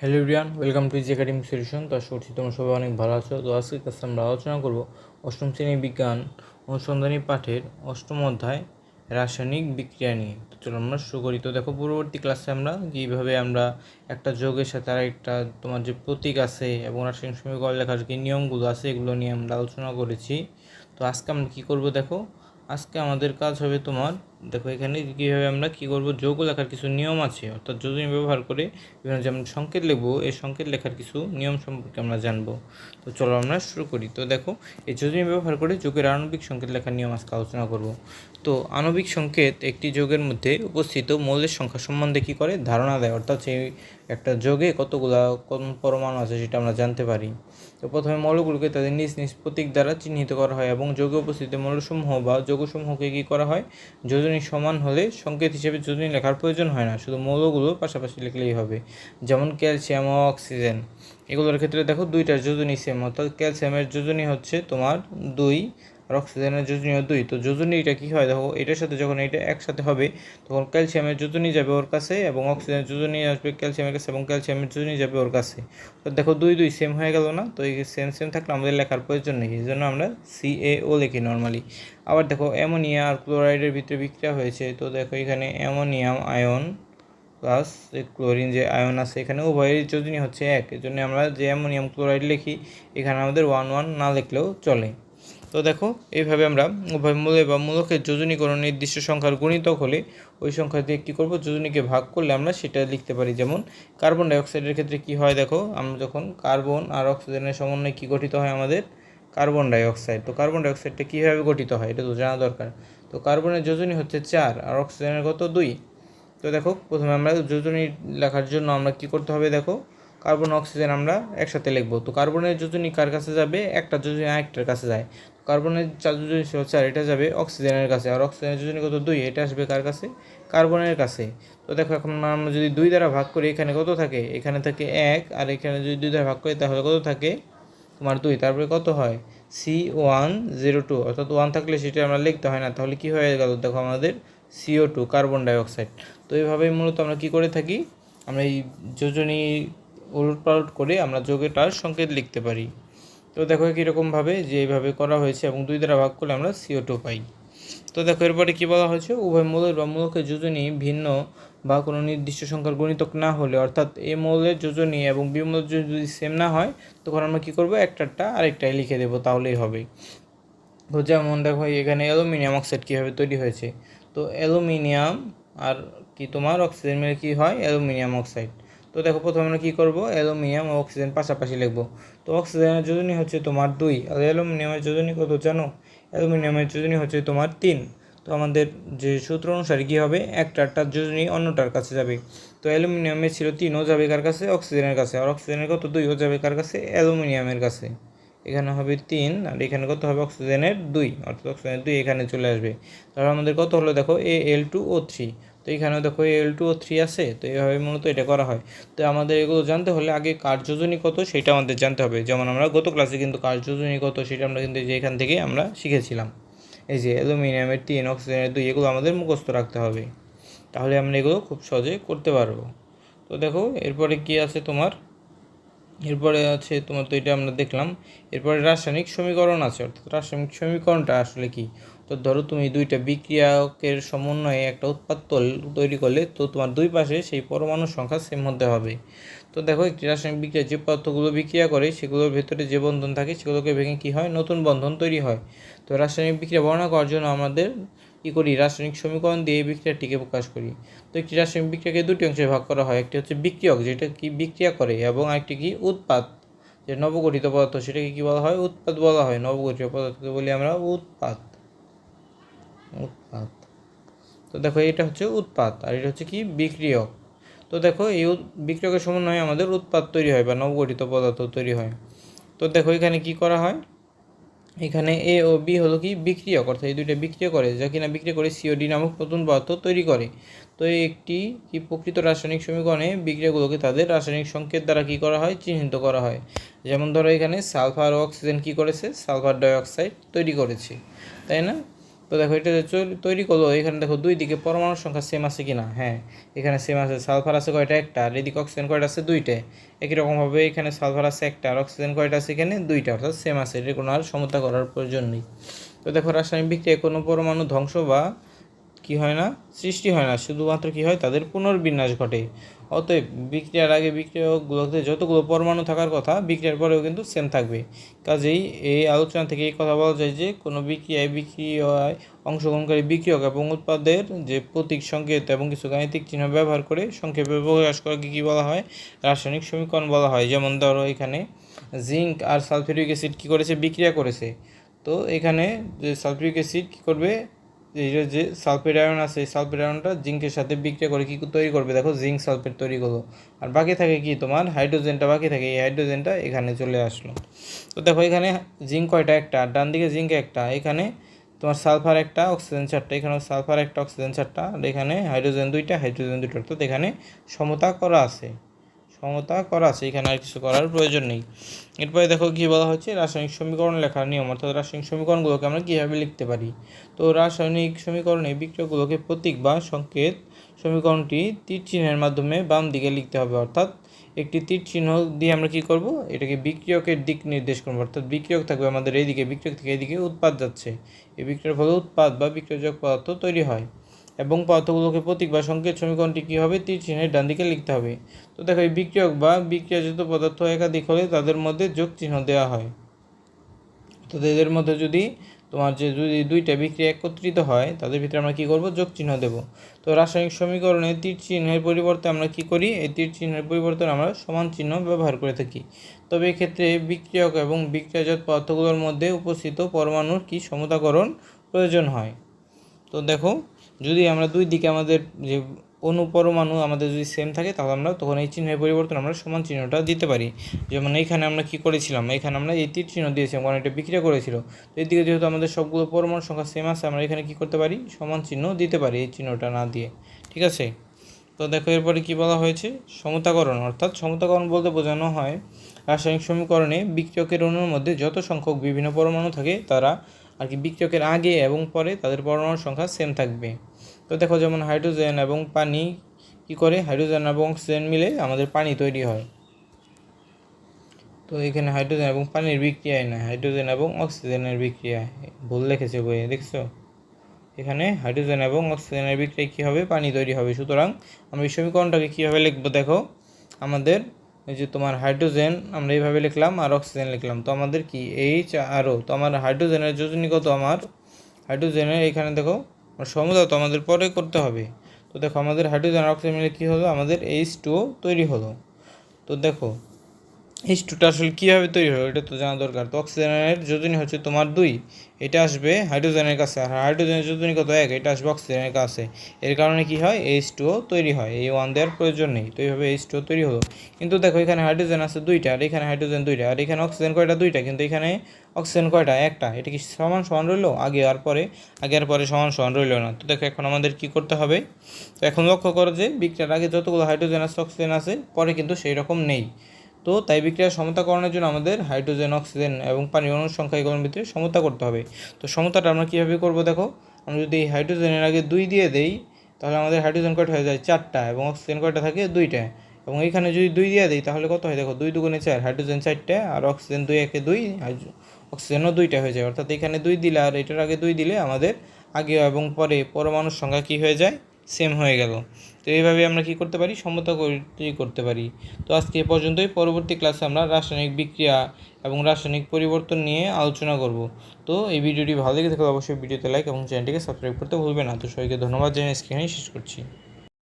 Hello everyone welcome to easy academic solution তো আশা করছি তোমরা সবাই অনেক ভালো আছো। তো আজকে কাছে আমরা আলোচনা করব অষ্টম শ্রেণি বিজ্ঞান অনুসন্ধানী পাঠের অষ্টম অধ্যায় রাসায়নিক বিক্রিয়া নিয়ে। তো চলো আমরা শুরু করি। তো দেখো, পূর্ববর্তী ক্লাসে আমরা কীভাবে আমরা একটা যোগের সাথে আর একটা তোমার যে প্রতীক আছে এবং রাসায়নিক সমীকরণ লেখার যে নিয়মগুলো আছে, এগুলো নিয়ে আমরা আলোচনা করেছি। তো আজকে আমরা কী করব দেখো? আজকে আমাদের কাজ হবে তোমার দেখো এখানে কীভাবে আমরা কী করব? যোগ লেখার কিছু নিয়ম আছে। অর্থাৎ যোজনী ব্যবহার করে বিভিন্ন যেমন সংকেত লিখব, এই সংকেত লেখার কিছু নিয়ম সম্পর্কে আমরা জানব। তো চলো আমরা শুরু করি। তো দেখো, এই যোজনী ব্যবহার করে, যোগের আণবিক সংকেত লেখার নিয়ম আজকে আলোচনা করব। তো আণবিক সংকেত একটি যোগের মধ্যে উপস্থিত মৌলের সংখ্যা সম্বন্ধে কী করে? ধারণা দেয়। অর্থাৎ সেই একটা যোগে কতগুলা পরমাণু আছে সেটা আমরা জানতে পারি। তো প্রথমে মৌলগুলোকে তাদের নিজ নিজ প্রতীক দ্বারা চিহ্নিত করা হয় এবং যোগে উপস্থিত মৌলসমূহ বা যোগসমূহকে কী করা হয়? যোজনী সমান হলে সংকেত হিসেবে যোজনী লেখার প্রয়োজন হয় না, শুধু মৌলগুলো পাশাপাশি লিখলেই হবে। যেমন ক্যালসিয়াম ও অক্সিজেন। এগুলোর ক্ষেত্রে দেখো দুইটার যোজনী সেম অর্থাৎ ক্যালসিয়ামের যোজনী হচ্ছে তোমার দুই আর অক্সিজেনের যোজনীয় দুই। তো যোজনীটা কী হয়? দেখো, এটার সাথে যখন এটা একসাথে হবে, তখন ক্যালসিয়ামের যোজনী যাবে ওর কাছে এবং অক্সিজেনের যোজনী আসবে ক্যালসিয়ামের কাছে এবং ক্যালসিয়ামের যোজনী যাবে ওর কাছে। তো দেখো, দুই দুই সেম হয়ে গেল না? তো এই সেম সেম থাকলে আমাদের লেখার প্রয়োজন নেই, এই জন্য আমরা সি এ ও লিখি নর্মালি আবার দেখো, অ্যামোনিয়া আর ক্লোরাইডের ভিতরে বিক্রিয়া হয়েছে। তো দেখো, এখানে অ্যামোনিয়াম, আয়ন প্লাস যে ক্লোরিন যে আয়ন আছে, এখানে উভয়ের যোজনী হচ্ছে এক। এই জন্য আমরা যে অ্যামোনিয়াম ক্লোরাইড লিখি, এখানে আমাদের ওয়ান ওয়ান না লিখলেও চলে। তো দেখো, এইভাবে আমরা উভয় মূলে বা মূলকের যোজনী কোনো নির্দিষ্ট সংখ্যার গুণিতক হলে ওই সংখ্যা দিয়ে কী করব? যোজনীকে ভাগ করলে আমরা সেটা লিখতে পারি। যেমন কার্বন ডাইঅক্সাইডের ক্ষেত্রে কি হয় দেখো, আমরা যখন কার্বন আর অক্সিজেনের সমন্বয়ে কী গঠিত হয় আমাদের? কার্বন ডাইঅক্সাইড তো কার্বন ডাইঅক্সাইডটা কীভাবে গঠিত হয়? এটা তো জানা দরকার। তো কার্বনের যোজনী হচ্ছে চার আর অক্সিজেনের কত দুই। তো দেখো, প্রথমে আমরা যোজনী লেখার জন্য আমরা কি করতে হবে দেখো? কার্বন, অক্সিজেন আমরা একসাথে লিখব। তো কার্বনের যোজনী কার কাছে যাবে? একটা যোজনী আরেকটার কাছে যায়। কার্বনের চার যোজনী চার এটা যাবে অক্সিজেনের কাছে। আর অক্সিজেনের যোজনী কত? দুই। এটা আসবে কার কাছে? কার্বনের কাছে। তো দেখো, এখন আমরা যদি দুই দ্বারা ভাগ করি, এখানে কত থাকে? এখানে থাকে এক, আর এখানে যদি দুই দ্বারা ভাগ করি, তাহলে কত থাকে? তোমার দুই। তারপরে কত হয়? C one zero two. অর্থাৎ ওয়ান থাকলে সেটা আমরা লিখতে হয় না। তাহলে কি হয়ে গেল? দেখো আমাদের সিও টু, কার্বন ডাইঅক্সাইড তো এইভাবেই মূলত আমরা কি করে থাকি? আমরা এই যোজনী উলট পালট করে আমরা যোগেটার সংকেত লিখতে পারি। তো দেখো কীরকমভাবে যে এইভাবে করা হয়েছে এবং দুই দ্বারা ভাগ করলে আমরা সিও টু পাই। তো দেখো এরপরে কী বলা হয়েছে? উভয় মৌলের বা মূলকের যোজনী ভিন্ন বা কোনো নির্দিষ্ট সংখ্যার গণিতক না হলে, অর্থাৎ এ মৌলের যোজনী এবং বি মৌলের যদি সেম না হয়, তখন আমরা কী করব? একটারটা আরেকটাই লিখে দেবো, তাহলেই হবে। তো যেমন দেখো এখানে অ্যালুমিনিয়াম অক্সাইড কীভাবে তৈরি হয়েছে? তো অ্যালুমিনিয়াম আর কি তোমার অক্সিজেন মিলে কী হয়? Aluminium oxide. তো দেখো প্রথমে আমরা কী করব? অ্যালুমিনিয়াম ও অক্সিজেন পাশাপাশি লিখব। তো অক্সিজেনের যোজনী হচ্ছে তোমার দুই, আর অ্যালুমিনিয়ামের যোজনী কত জানো? অ্যালুমিনিয়ামের যোজনী হচ্ছে তোমার তিন। তো আমাদের যে সূত্র অনুসারে কী হবে? একটারটার যোজনী অন্যটার কাছে যাবে। তো অ্যালুমিনিয়ামের ছিল তিন, ও যাবে কার কাছে? অক্সিজেনের কাছে। আর অক্সিজেনের কত দুই? ও যাবে কার কাছে? অ্যালুমিনিয়ামের কাছে। এখানে হবে তিন, আর এখানে কত হবে? অক্সিজেনের দুই। অর্থাৎ অক্সিজেনের দুই এখানে চলে আসবে। তাহলে আমাদের কত হলো দেখো? এ এল টু ও থ্রি তো এখানেও দেখো এল টু ও থ্রি আছে, তো এইভাবে মূলত এটা করা হয়। তো আমাদের এগুলো জানতে হলে আগে কার যোজনী কত সেটা আমাদের জানতে হবে। যেমন আমরা গত ক্লাসে কিন্তু কার যোজনী কত সেটা আমরা কিন্তু যে এখান থেকে আমরা শিখেছিলাম। এই যে অ্যালুমিনিয়ামের তিন অক্সিজেনের দুই এগুলো আমাদের মুখস্থ রাখতে হবে। তাহলে আমরা এগুলো খুব সহজে করতে পারব। তো দেখো, এরপরে কি আছে তোমার? এরপরে আছে তোমার তো এটা আমরা দেখলাম। এরপরে রাসায়নিক সমীকরণ আছে, অর্থাৎ রাসায়নিক সমীকরণটা আসলে কি? তো ধরো তুমি দুইটা বিক্রিয়কের সমন্বয়ে একটা উৎপাদ তৈরি করলে, তো তোমার দুই পাশে সেই পরমাণুর সংখ্যা সেম হতে হবে। তো দেখো, একটি রাসায়নিক বিক্রিয়া যে পদার্থগুলো বিক্রিয়া করে, সেগুলোর ভেতরে যে বন্ধন থাকে, সেগুলোকে ভেঙে কী হয়? নতুন বন্ধন তৈরি হয়। তো রাসায়নিক বিক্রিয়া বর্ণনা করার জন্য আমাদের কী করি? রাসায়নিক সমীকরণ দিয়ে এই বিক্রিয়াটিকে প্রকাশ করি। তো একটি রাসায়নিক বিক্রিয়াকে দুটি অংশে ভাগ করা হয়, একটি হচ্ছে বিক্রিয়ক, যেটা কি বিক্রিয়া করে, এবং আরেকটি কি উৎপাদ, যে নবগঠিত পদার্থ, সেটাকে কী বলা হয়? উৎপাদ বলা হয়। নবগঠিত পদার্থকে বলি আমরা উৎপাদ। উৎপাদ তো দেখো, এটা হচ্ছে উৎপাদ আর এটা হচ্ছে কি? বিক্রিয়ক। তো দেখো, এই বিক্রিয়কের সমন্বয়ে আমাদের উৎপাদ তৈরি হয় বা নবগঠিত পদার্থ তৈরি হয়। তো দেখো, এখানে কি করা হয়? এখানে এ ও বি হলো কি? বিক্রিয়ক, অর্থাৎ এই দুইটা বিক্রিয়া করে, যা কিনা বিক্রিয়া করে সিওডি নামক নতুন পদার্থ তৈরি করে। তো এই একটি কি? প্রকৃত রাসায়নিক সমীকরণে বিক্রিয়াগুলোকে তাদের রাসায়নিক সংকেত দ্বারা কি করা হয়? চিহ্নিত করা হয়। যেমন ধরো, এখানে সালফার অক্সিজেন কি করেছে? সালফার ডাইঅক্সাইড তৈরি করেছে। তাই না? তো দেখো, এটা তৈরি করল, এখানে দেখো দুই দিকে পরমাণুর সংখ্যা সেম আছে কি না হ্যাঁ এখানে সেম আছে সালফার আছে কয়টা? একটা। আর এদিকে অক্সিজেন কয়টা আছে? দুইটা। একই রকমভাবে এখানে সালফার আছে একটা, আর অক্সিজেন কয়টা আছে এখানে? দুইটা। অর্থাৎ সেম আছে। এটা কোনো আর সমতা করার প্রয়োজন নেই। তো দেখো, রাসায়নিক বিক্রিয়ায় কোনো পরমাণু ধ্বংস বা কি হয় না? সৃষ্টি হয় না। শুধুমাত্র কি হয়? তাদের পুনর্বিন্যাস ঘটে। অতএব বিক্রিয়ার আগে বিক্রিয়কগুলোতে যতগুলো পরমাণু থাকার কথা, বিক্রিয়ার পরেও কিন্তু সেম থাকবে। কাজেই এই আলোচনা থেকে এই কথা বলা যায় যে, কোনো বিক্রিয়ায় বিক্রিয়ায় অংশগ্রহণকারী বিক্রিয়ক এবং উৎপাদের যে প্রতীক, সংকেত এবং কিছু গাণিতিক চিহ্ন ব্যবহার করে সংক্ষেপে প্রকাশ করাকে কী বলা হয়? রাসায়নিক সমীকরণ বলা হয়। যেমন ধরো এখানে জিঙ্ক আর সালফিউরিক অ্যাসিড কী করেছে? বিক্রিয়া করেছে। তো এখানে যে সালফিউরিক অ্যাসিড কী করবে? এই যে- সালফেট আয়ন আছে, এই সালফেট আয়নটা জিঙ্কের সাথে বিক্রিয়া করে কি তৈরি করবে? দেখো জিঙ্ক সালফেট তৈরি করল। আর বাকি থাকে কি তোমার? হাইড্রোজেনটা বাকি থাকে, এই হাইড্রোজেনটা এখানে চলে আসলো। তো দেখো এখানে জিঙ্ক কয়টা একটা? ডান দিকে জিঙ্ক একটা। এখানে তোমার সালফার একটা অক্সিজেন চারটা। এখানে সালফার একটা অক্সিজেন চারটা। আর এখানে হাইড্রোজেন দুইটা হাইড্রোজেন দুইটা অর্থাৎ এখানে সমতা করা আছে। সমতা করা আছে, এখানে আর কিছু করার প্রয়োজন নেই। এরপরে দেখো কী বলা হচ্ছে রাসায়নিক সমীকরণ লেখার নিয়ম, অর্থাৎ রাসায়নিক সমীকরণগুলোকে আমরা কীভাবে লিখতে পারি? তো রাসায়নিক সমীকরণে বিক্রিয়কগুলোকে প্রতীক বা সংকেত সমীকরণটি তীর চিহ্নের মাধ্যমে বাম দিকে লিখতে হবে, অর্থাৎ একটি তীর চিহ্ন দিয়ে আমরা কি করব? এটাকে বিক্রিয়কের দিক নির্দেশ করব, অর্থাৎ বিক্রিয়ক থাকবে আমাদের এইদিকে, বিক্রিয়ক থেকে এইদিকে উৎপাদ যাচ্ছে। এই বিক্রিয়ার ফলে উৎপাদ বা বিক্রিয়জক পদার্থ তৈরি হয়। এবং পদার্থগুলোকে প্রতীক বা সংকেত সমীকরণটি কী হবে তীর চিহ্নের ডান দিকে লিখতে হবে? তো দেখো, এই বিক্রিয়ক বা বিক্রিয়াজাত পদার্থ একাধিক হলে তাদের মধ্যে যোগ চিহ্ন দেওয়া হয়। তো এদের মধ্যে যদি তোমার যে যদি দুইটা বিক্রিয়া একত্রিত হয়, তাদের ভিতরে আমরা কী করব? যোগ চিহ্ন দেব। তো রাসায়নিক সমীকরণে তীর চিহ্নের পরিবর্তে আমরা কি করি? এই তীর চিহ্নের পরিবর্তে আমরা সমান চিহ্ন ব্যবহার করে থাকি। তবে এক্ষেত্রে বিক্রিয়ক এবং বিক্রিয়াজাত পদার্থগুলোর মধ্যে উপস্থিত পরমাণুর কি সমতাকরণ প্রয়োজন হয়? তো দেখো যদি আমরা দুই দিকে আমাদের যে অনুপরমাণু আমাদের যদি সেম থাকে, তাহলে আমরা তখন এই চিহ্নের পরিবর্তন আমরা সমান চিহ্নটা দিতে পারি। যেমন এখানে আমরা কি করেছিলাম? এখানে আমরা এই তীর চিহ্ন দিয়েছিলাম, কারণ এটা বিক্রিয়া করেছিল। তো এদিকে যেহেতু আমাদের সবগুলো পরমাণু সংখ্যা সেম আছে, আমরা এখানে কি করতে পারি? সমান চিহ্ন দিতে পারি এই চিহ্নটা না দিয়ে। ঠিক আছে? তো দেখো এরপরে কি বলা হয়েছে? সমতাকরণ, অর্থাৎ সমতাকরণ বলতে বোঝানো হয় রাসায়নিক সমীকরণে বিক্রিয়কের অণুর মধ্যে যত সংখ্যক বিভিন্ন পরমাণু থাকে, তারা আর কি বিক্রিয়কের আগে এবং পরে তাদের পরমাণুর সংখ্যা সেম থাকবে। তো দেখো যেমন হাইড্রোজেন এবং পানি কি করে? হাইড্রোজেন এবং অক্সিজেন মিলে আমাদের পানি তৈরি হয়। তো এখানে হাইড্রোজেন এবং পানির বিক্রিয়ায় না হাইড্রোজেন এবং অক্সিজেনের বিক্রিয়া ভুল লিখেছে বইয়ে, দেখছ? এখানে হাইড্রোজেন এবং অক্সিজেনের বিক্রিয়ায় কী হবে? পানি তৈরি হবে। সুতরাং আমরা এই সমীকরণটাকে কীভাবে লিখব দেখো? আমাদের এই যে তোমার হাইড্রোজেন, আমরা এইভাবে লিখলাম আর অক্সিজেন লিখলাম। তো আমাদের কি? এইচ আর ও তো আমার হাইড্রোজেনের যোজনী কত আমার? হাইড্রোজেনের এখানে দেখো সমতা তো আমাদের পরে করতে হবে। তো দেখো, আমাদের হাইড্রোজেন আর অক্সিজেন মিলে কী হলো? আমাদের এইচ টু তৈরি হলো। তো দেখো এইচ টুটা আসলে কীভাবে তৈরি হলো এটা তো জানা দরকার। তো অক্সিজেনের যোজনী হচ্ছে তোমার দুই, এটা আসবে হাইড্রোজেনের কাছে। আর হাইড্রোজেনের যোজনী কত এক, এটা আসবে অক্সিজেনের কাছে। এর কারণে কি হয়? এইচ টুও তৈরি হয়। এই ওয়ান দেওয়ার প্রয়োজন নেই। তো এইভাবে এইচ টুও তৈরি হলো। কিন্তু দেখো, এখানে হাইড্রোজেন আছে দুইটা, আর এখানে হাইড্রোজেন দুইটা, আর এখানে অক্সিজেন কয়টা? দুইটা। কিন্তু এখানে অক্সিজেন কয়টা? একটা। এটা কি সমান সমান রইল? আগে আর পরে? আগে আর পরে সমান সমান রইল না। তো দেখো, এখন আমাদের কি করতে হবে? তো এখন লক্ষ্য করো যে, বিক্রিয়ার আগে যতগুলো হাইড্রোজেন আছে, অক্সিজেন আছে, পরে কিন্তু সেই রকম নেই। তো তাই বিক্রিয়ার সমতাকরণের জন্য আমাদের হাইড্রোজেন, অক্সিজেন এবং পানির অণুর সংখ্যা এগুলোর ভিতরে সমতা করতে হবে। তো সমতাটা আমরা কীভাবে করব দেখো? আমরা যদি হাইড্রোজেনের আগে দুই দিয়ে দেই, তাহলে আমাদের হাইড্রোজেন কয়টা হয়ে যায়? চারটা এবং অক্সিজেন কয়টা থাকে? দুইটা। এবং এইখানে যদি দুই দিয়ে দিই, তাহলে কত হয়? দেখো, দুই দুগুণে চার, হাইড্রোজেন চারটা আর অক্সিজেন দুই, একে দুই অক্সিজেনও দুইটা হয়ে যায়। অর্থাৎ এখানে দুই দিলে আর এটার আগে দুই দিলে আমাদের আগে এবং পরে পরমাণুর সংখ্যা কী হয়ে যায়? সেম হয়ে গেল। তো এইভাবে আমরা কি করতে পারি? সমতা তৈরি করতে পারি। তো আজকে এ পর্যন্তই। পরবর্তী ক্লাসে আমরা রাসায়নিক বিক্রিয়া এবং রাসায়নিক পরিবর্তন নিয়ে আলোচনা করব। তো এই ভিডিওটি ভালো লেগে থাকলে অবশ্যই ভিডিওতে লাইক এবং চ্যানেলটিকে সাবস্ক্রাইব করতে ভুলবে না। তো সবাইকে ধন্যবাদ জানিয়ে স্ক্রিনে শেষ করছি।